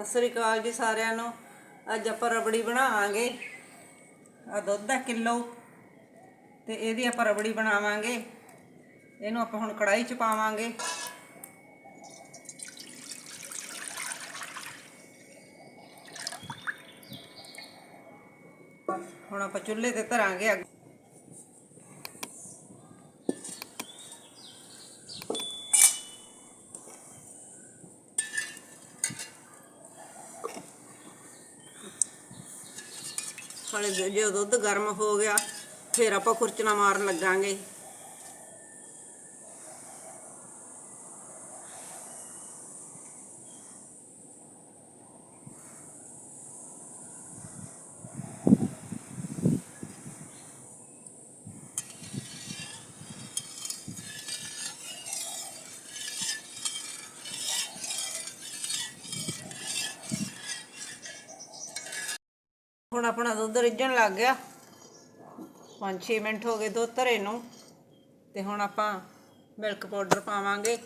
ਸਤਿ ਸ੍ਰੀ ਅਕਾਲ ਜੀ ਸਾਰਿਆਂ ਨੂੰ। ਅੱਜ ਆਪਾਂ ਰਬੜੀ ਬਣਾਵਾਂਗੇ। ਆ ਦੁੱਧ ਹੈ ਕਿਲੋ। ਤੇ ਇਹਦੀ ਆਪਾਂ ਰਬੜੀ ਬਣਾਵਾਂਗੇ। ਇਹਨੂੰ ਆਪਾਂ ਹੁਣ ਕੜਾਈ ਚ ਪਾਵਾਂਗੇ। ਹੁਣ ਆਪਾਂ ਚੁੱਲ੍ਹੇ ਤੇ ਧਰਾਂਗੇ ਅੱਗ। ਹਲੇ ਜੇ ਦੁੱਧ ਗਰਮ ਹੋ ਗਿਆ ਫਿਰ ਆਪਾਂ ਖੁਰਚਣਾ ਮਾਰਨ ਲੱਗਾਂਗੇ। ਹੁਣ ਆਪਣਾ ਦੁੱਧ ਰਿੱਝਣ ਲੱਗ ਗਿਆ। 5-6 ਮਿੰਟ ਹੋ ਗਏ ਦੁੱਧ ਧਰੇ ਨੂੰ ਤੇ ਹੁਣ ਆਪਾਂ ਮਿਲਕ ਪਾਊਡਰ ਪਾਵਾਂਗੇ।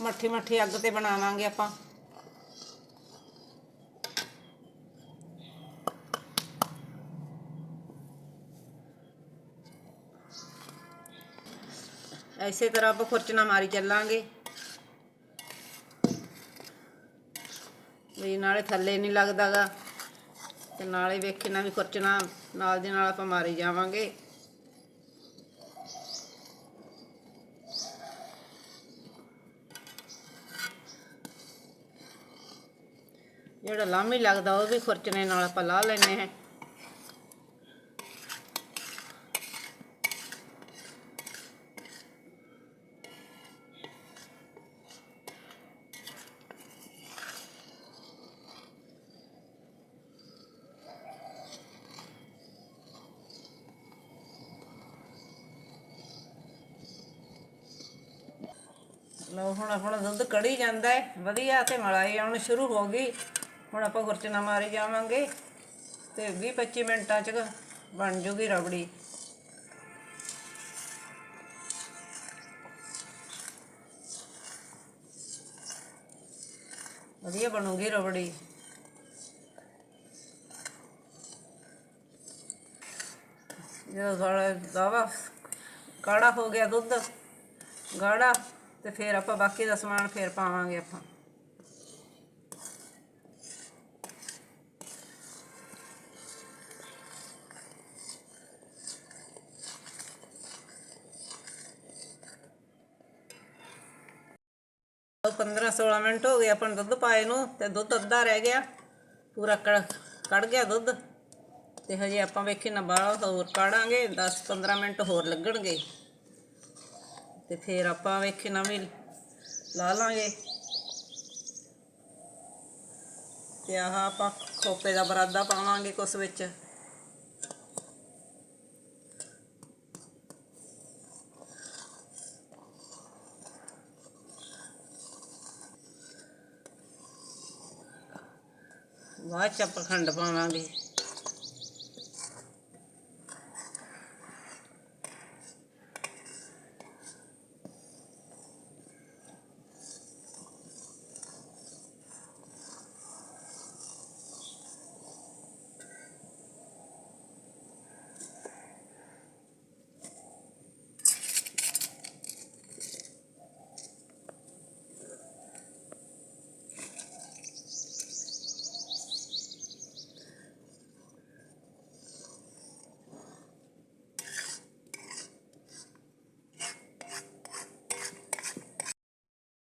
ਮੱਠੀ ਮੱਠੀ ਅੱਗ ਤੇ ਬਣਾਵਾਂਗੇ ਆਪਾਂ। ਐਸੇ ਤਰ੍ਹਾਂ ਆਪਾਂ ਖੁਰਚਣਾ ਮਾਰੀ ਚੱਲਾਂਗੇ। ਵੀ ਨਾਲੇ ਥੱਲੇ ਨਹੀਂ ਲੱਗਦਾਗਾ। ਤੇ ਨਾਲੇ ਵੇਖੇ ਨਾ ਵੀ ਖੁਰਚਣਾ ਨਾਲ ਦੀ ਨਾਲ ਆਪਾਂ ਮਾਰੀ ਜਾਵਾਂਗੇ। ਜਿਹੜਾ ਲਾਮੀ ਲੱਗਦਾ ਉਹ ਵੀ ਖੁਰਚਣੇ ਨਾਲ ਆਪਾਂ ਲਾ ਲੈਨੇ ਹਾਂ। ਲਓ, ਹੁਣ ਆਪਣਾ ਦੁੱਧ ਕੜੀ ਜਾਂਦਾ ਹੈ। ਵਧੀਆ ਤੇ ਮਲਾਈ ਆਉਣ ਸ਼ੁਰੂ ਹੋ ਗਈ। ਹੁਣ ਆਪਾਂ ਗੁਰਚਨਾ ਮਾਰੀ ਜਾਵਾਂਗੇ ਤੇ 20 25 ਮਿੰਟਾਂ ਚ ਬਣ ਜੂਗੀ ਰਬੜੀ। ਵਧੀਆ ਬਣੂਗੀ ਰਬੜੀ। ਜਦੋਂ ਸਾਡਾ ਦਾਵਾ ਕਾੜਾ ਹੋ ਗਿਆ ਦੁੱਧ, ਗਾੜਾ ਤੇ ਫਿਰ ਆਪਾਂ ਬਾਕੀ ਦਾ ਸਮਾਨ ਫਿਰ ਪਾਵਾਂਗੇ ਆਪਾਂ। ਉਹ 15 16 ਮਿੰਟ ਹੋ ਗਏ ਆਪਾਂ ਨੂੰ ਦੁੱਧ ਪਾਏ ਨੂੰ ਤੇ ਦੁੱਧ ਅੱਧਾ ਰਹਿ ਗਿਆ। ਪੂਰਾ ਕੜ ਕੜ ਗਿਆ ਦੁੱਧ। ਤੇ ਹਜੇ ਆਪਾਂ ਵੇਖੇ ਨਾ ਬਾਹਰ ਹੋਰ ਕਾੜਾਂਗੇ 10 15 ਮਿੰਟ ਹੋਰ ਲੱਗਣਗੇ। ਤੇ ਫਿਰ ਆਪਾਂ ਵੇਖੇ ਨਾ ਵੀ ਲਾ ਲਾਂਗੇ। ਤੇ ਆਹ ਆਪਾਂ ਖੋਪੇ ਦਾ ਬਰਾਦਾ ਪਾਵਾਂਗੇ ਕੁਛ ਵਿੱਚ। ਬਾਅਦ ਚ ਆਪਾਂ ਖੰਡ ਪਾਵਾਂਗੇ।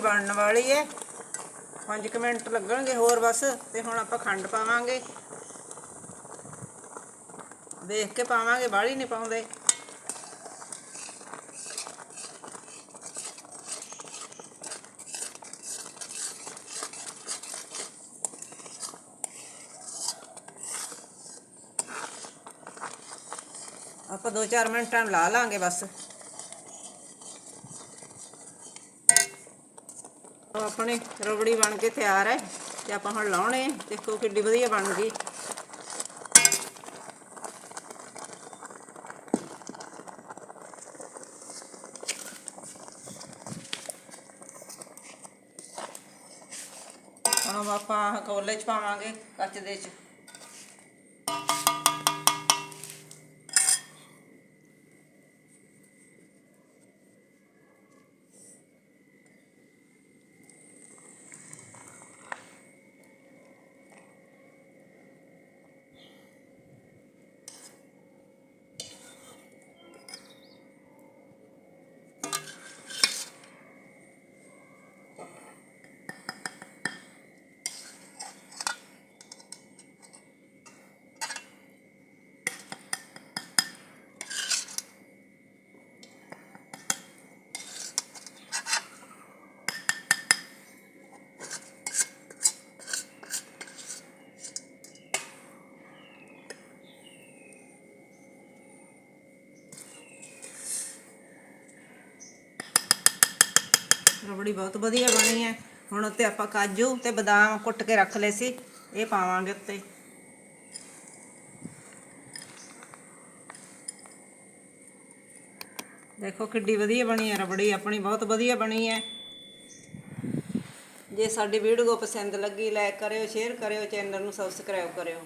ਬਣਨ ਵਾਲੀ ਹੈ 5 ਮਿੰਟ ਲੱਗਣਗੇ ਹੋਰ ਬਸ, ਤੇ ਹੁਣ ਆਪਾਂ ਖੰਡ ਪਾਵਾਂਗੇ। ਵੇਖ ਕੇ ਪਾਵਾਂਗੇ ਬਾਹਲੀ ਨਹੀਂ ਪਾਉਂਦੇ। ਆਪਾਂ 2-4 ਮਿੰਟ ਨੂੰ ਲਾ ਲਾਂਗੇ ਬਸ। ਉਹ ਆਪਣੇ ਰਬੜੀ ਬਣ ਕੇ ਤਿਆਰ ਹੈ ਤੇ ਆਪਾਂ ਹੁਣ ਲਾਉਣੇ ਦੇਖੋ ਕਿੱਡੀ ਵਧੀਆ ਬਣ ਗਈ। ਹੁਣ ਆਪਾਂ ਕੋਲੇ ਚ ਪਾਵਾਂਗੇ ਕੱਚ ਦੇ ਚ। ਰਬੜੀ ਬਹੁਤ ਵਧੀਆ ਬਣੀ ਹੈ। ਹੁਣ ਉੱਤੇ ਆਪਾਂ ਕਾਜੂ ਤੇ ਬਦਾਮ ਕੁੱਟ ਕੇ ਰੱਖ ਲਏ ਸੀ। ਇਹ ਪਾਵਾਂਗੇ ਉੱਤੇ। ਦੇਖੋ ਕਿੱਡੀ ਵਧੀਆ ਬਣੀ ਹੈ ਰਬੜੀ। ਆਪਣੀ ਬਹੁਤ ਵਧੀਆ ਬਣੀ ਹੈ। ਜੇ ਸਾਡੀ ਵੀਡੀਓ ਪਸੰਦ ਲੱਗੀ ਲਾਈਕ ਕਰਿਓ ਸ਼ੇਅਰ ਕਰਿਓ ਚੈਨਲ ਨੂੰ ਸਬਸਕ੍ਰਾਈਬ ਕਰਿਓ।